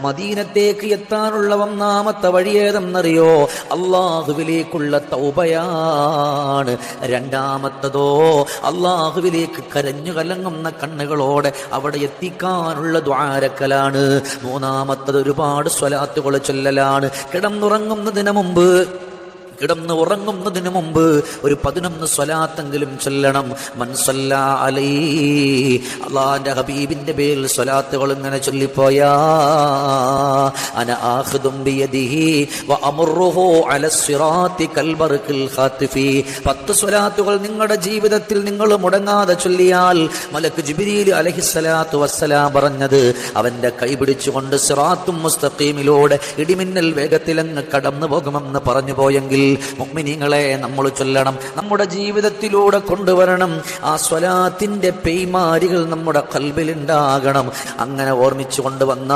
മദീനത്തേക്ക് എത്താനുള്ള ഒന്നാമത്തെ വഴിയേതെന്നറിയോ അള്ളാഹുവിലേക്കുള്ള തൗബയാണ്. രണ്ടാമത്തതോ അള്ളാഹുവിലേക്ക് കരഞ്ഞു കലങ്ങുന്ന കണ്ണുകളോടെ അവിടെ എത്തിക്കാനുള്ള ദ്വാരക്കലാണ്. മൂന്നാമത്തത് ഒരുപാട് സ്വലാത്തുകൾ ചൊല്ലലാണ്. കിടന്നുറങ്ങുന്നതിന് മുമ്പ് കിടന്ന് ഉറങ്ങുന്നതിന് മുമ്പ് ഒരു പതിനൊന്ന് സ്വലാത്തെങ്കിലും ചൊല്ലണം. മൻസല്ല അലൈ അള്ളാന്റെ ഹബീബിന്റെ പേരിൽ സ്വലാത്തുകൾ ഇങ്ങനെ ചൊല്ലിപ്പോയാ അന വ അമുറുഹു അല പത്ത് സ്വലാത്തുകൾ നിങ്ങളുടെ ജീവിതത്തിൽ നിങ്ങൾ മുടങ്ങാതെ ചൊല്ലിയാൽ മലക്ക് ജിബ്രീൽ അലഹിസ്സലാത്തു വസ്സലാം പറഞ്ഞത് അവന്റെ കൈ പിടിച്ചുകൊണ്ട് സിറാത്തും മുസ്തഖീമിലൂടെ ഇടിമിന്നൽ വേഗത്തിലങ്ങ് കടന്നു പോകുമെന്ന് പറഞ്ഞു പോയെങ്കിൽ മുഅ്മിനീങ്ങളെ നമ്മൾ ചൊല്ലണം. നമ്മുടെ ജീവിതത്തിലൂടെ കൊണ്ടുവരണം. ആ സ്വലാത്തിന്റെ പെയ്മാരികൾ നമ്മുടെ കൽബിലുണ്ടാകണം അങ്ങനെ ഓർമ്മിച്ചു കൊണ്ടുവന്നാൽ